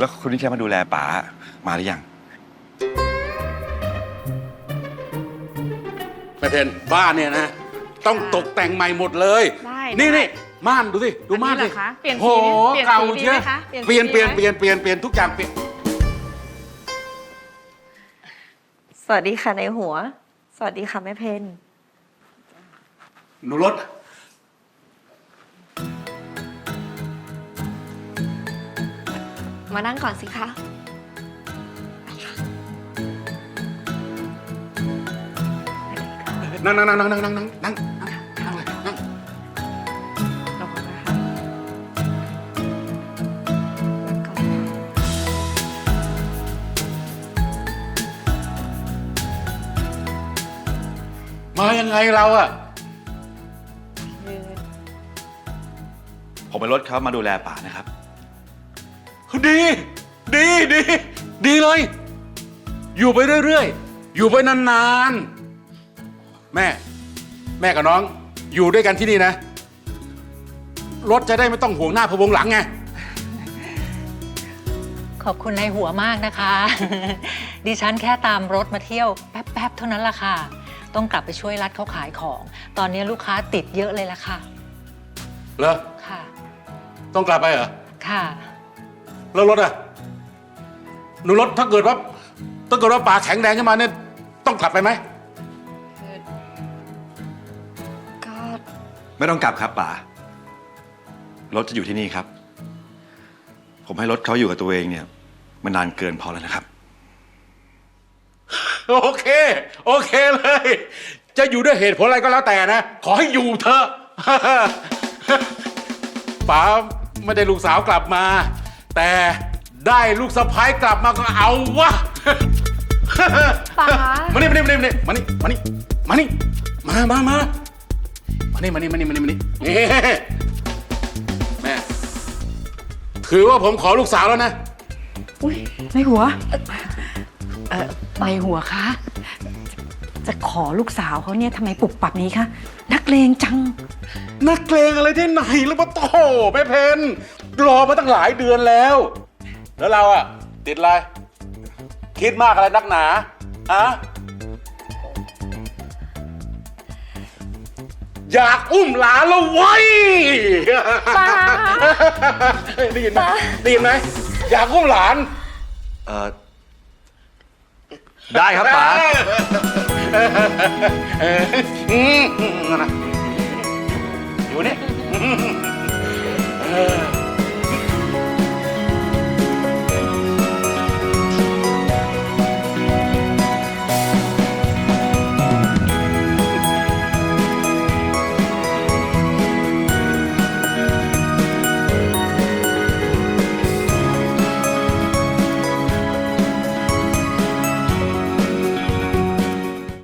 แล้วคนที่จะมาดูแลป๋ามาหรือยังแม่เพนบ้านเนี่ยนะ ต้องตกแต่งใหม่หมดเลย ได้นี่ได้นี่ม่านดูสิดูม่านอันนี้ดิเหรอคะเปลี่ยนสีโอ้โหเปลี่ยนสีเก่าดีเชียวไหมคะเปเปลี่ลี่ยยนนสีเปลี่ยนดีไหมเปลี่ยนเปลี่ยนเปลี่ยนเปลี่ยนทุกอย่างเปลี่ยนสวัสดีค่ะในหัว สวัสดีค่ะแม่เพนหนูรถ มานั่งก่อนสิคะนั่งนั่งนั่งนั่งนั่งนั่งนั่งนั่งเลยนั่งระวังนะคะนั่งก่อนค่ะมายังไงเราอะคือผมเป็นรถเขามาดูแลป๋านะครับ ดี ดีดี ดีเลย อยู่ไปเรื่อยๆ อยู่ไปนานๆ แม่ แม่กับน้อง อยู่ด้วยกันที่นี่นะ รถจะได้ไม่ต้องห่วงหน้าพะวงหลังไง ขอบคุณนายหัวมากนะคะ ดิฉันแค่ตามรถมาเที่ยวแป๊บๆ เท่านั้นละค่ะ ต้องกลับไปช่วยรัดเขาขายของ ตอนนี้ลูกค้าติดเยอะเลยละค่ะ เหรอ ค่ะ ต้องกลับไปเหรอ ค่ะ แล้วรถอะหนูรถถ้าเกิดว่าถ้าเกิดว่าป่าแข็งแรงขึ้นมาเนี่ยต้องกลับไปไหมก็ไม่ต้องกลับครับป๋ารถจะอยู่ที่นี่ครับ ผมให้รถเขาอยู่กับตัวเองเนี่ย มันนานเกินพอแล้วนะครับ โอเค โอเคเลย จะอยู่ด้วยเหตุผลอะไรก็แล้วแต่นะ ขอให้อยู่เถอะ ป๋าไม่ได้ลูกสาวกลับมา แต่ได้ลูกสะพ้ายกลับมาก็เอาวะป๋า มานี่มานี่มานี่มานี่มานี่มานี่มามามามานี่มานี่มานี่มานี่มานี่นี่แม่ถือว่าผมขอลูกสาวแล้วนะ อุ้ยในหัว เออในหัวคะจะขอลูกสาวเขาเนี่ยทำไมปรับปรับนี้คะ นักเลงจัง นักเกรงอะไรที่ไหนแล้วปะโตแม่เพน รอมาตั้งหลายเดือนแล้ว แล้วเราอะติดอะไร คิดมากอะไรนักหนาอะอยากอุ้มหลานแล้วเว้ยป๋าได้ยินไหมได้ยินไหมอยากอุ้มหลาน เออได้ครับป๋า อืม